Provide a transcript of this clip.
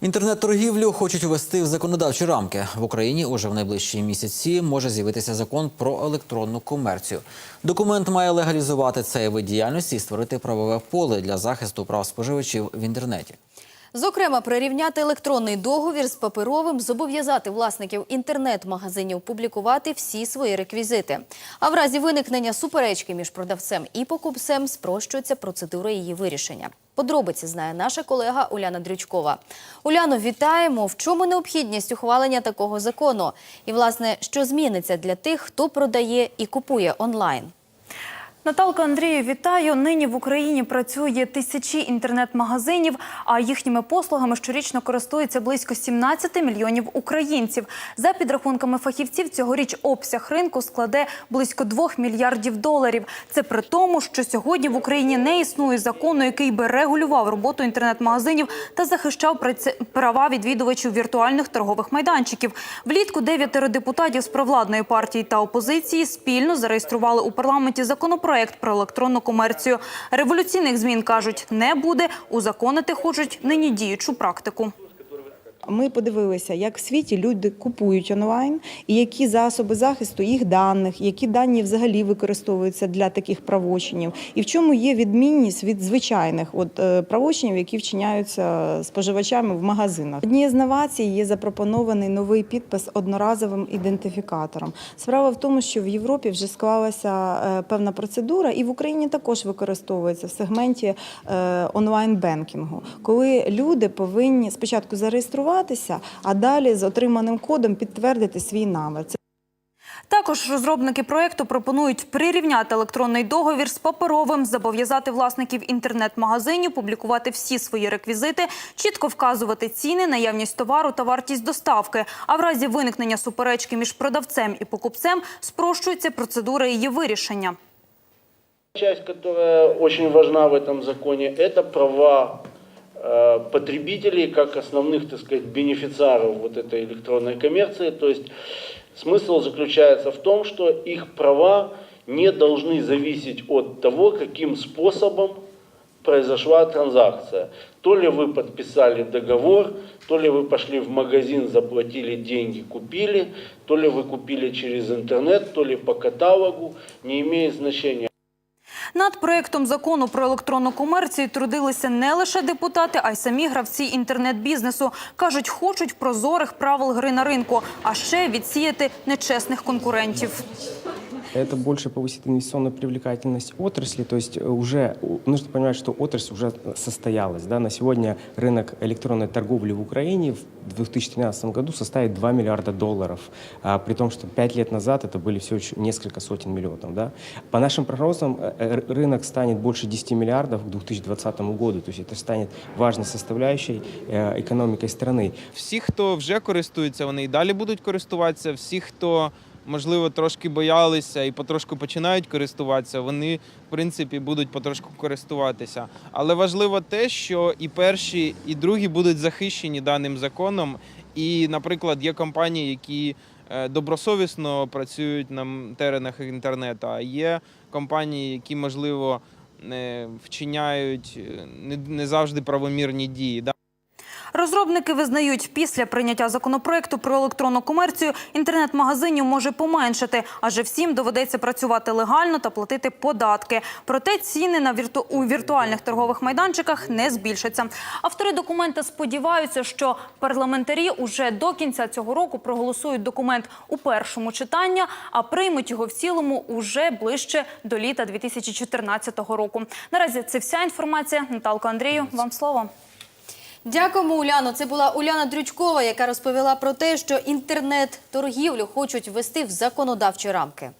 Інтернет-торгівлю хочуть ввести в законодавчі рамки. В Україні уже в найближчі місяці може з'явитися закон про електронну комерцію. Документ має легалізувати цей вид діяльності і створити правове поле для захисту прав споживачів в інтернеті. Зокрема, прирівняти електронний договір з паперовим, зобов'язати власників інтернет-магазинів публікувати всі свої реквізити. А в разі виникнення суперечки між продавцем і покупцем спрощується процедура її вирішення. Подробиці знає наша колега Уляна Дрючкова. Уляно, вітаємо! В чому необхідність ухвалення такого закону? І, власне, що зміниться для тих, хто продає і купує онлайн? Наталка Андрію, вітаю. Нині в Україні працює тисячі інтернет-магазинів, а їхніми послугами щорічно користується близько 17 мільйонів українців. За підрахунками фахівців, цьогоріч обсяг ринку складе близько 2 мільярдів доларів. Це при тому, що сьогодні в Україні не існує закону, який би регулював роботу інтернет-магазинів та захищав права відвідувачів віртуальних торгових майданчиків. Влітку дев'ятеро депутатів з провладної партії та опозиції спільно зареєстрували у парламенті законопроект про електронну комерцію. Революційних змін кажуть, не буде. Узаконити хочуть нині діючу практику. Ми подивилися, як в світі люди купують онлайн, і які засоби захисту їх даних, які дані взагалі використовуються для таких правочинів, і в чому є відмінність від звичайних от е, правочинів, які вчиняються споживачами в магазинах. Однією з новацій є запропонований новий підпис одноразовим ідентифікатором. Справа в тому, що в Європі вже склалася е, певна процедура, і в Україні також використовується в сегменті е, онлайн-бенкінгу, коли люди повинні спочатку зареєструватися, а далі з отриманим кодом підтвердити свій намір. Це Також розробники проекту пропонують прирівняти електронний договір з паперовим, зобов'язати власників інтернет-магазинів публікувати всі свої реквізити, чітко вказувати ціни, наявність товару та вартість доставки. А в разі виникнення суперечки між продавцем і покупцем спрощується процедура її вирішення. Часть, которая очень важна в этом законе, это права э, потребителей как основных, так сказать, бенефициаров вот этой электронной коммерции. То есть смысл заключается в том, что их права не должны зависеть от того, каким способом произошла транзакция. То ли вы подписали договор, то ли вы пошли в магазин, заплатили деньги, купили, то ли вы купили через интернет, то ли по каталогу, не имеет значения. Над проектом закону про електронну комерцію трудилися не лише депутати, а й самі гравці інтернет-бізнесу. Кажуть, хочуть прозорих правил гри на ринку, а ще відсіяти нечесних конкурентів Это больше повысит инвестиционную привлекательность отрасли. То есть э, уже у- нужно понимать, что отрасль уже состоялась. Да? На сегодня рынок электронной торговли в Украине в 2013 году составит 2 миллиарда долларов. А, при том, что 5 лет назад это были всего лишь несколько сотен миллионов. Да? По нашим прогнозам, э, э, рынок станет больше 10 миллиардов к 2020 году. То есть это станет важной составляющей э, экономикой страны. всі, хто вже користується, вони і далі будуть користуватися. Всі, хто можливо трошки боялися і потрошку починають користуватися, вони в принципі будуть потрошку користуватися. Але важливо те, що і перші, і другі будуть захищені даним законом. І, наприклад, є компанії, які е, добросовісно працюють на теренах інтернету, а є компанії, які можливо вчиняють е, не завжди правомірні дії. Розробники визнають, після прийняття законопроекту про електронну комерцію інтернет-магазинів може поменшити, адже всім доведеться працювати легально та платити податки. Проте ціни на вірту... у віртуальних торгових майданчиках не збільшаться. Автори документа сподіваються, що парламентарі уже до кінця цього року проголосують документ у першому читанні, а приймуть його в цілому уже ближче до літа 2014 року. Наразі це вся інформація. Наталка Андрію, вам слово. Дякуємо, Уляно. Це була Уляна Дрючкова, яка розповіла про те, що інтернет-торгівлю хочуть ввести в законодавчі рамки.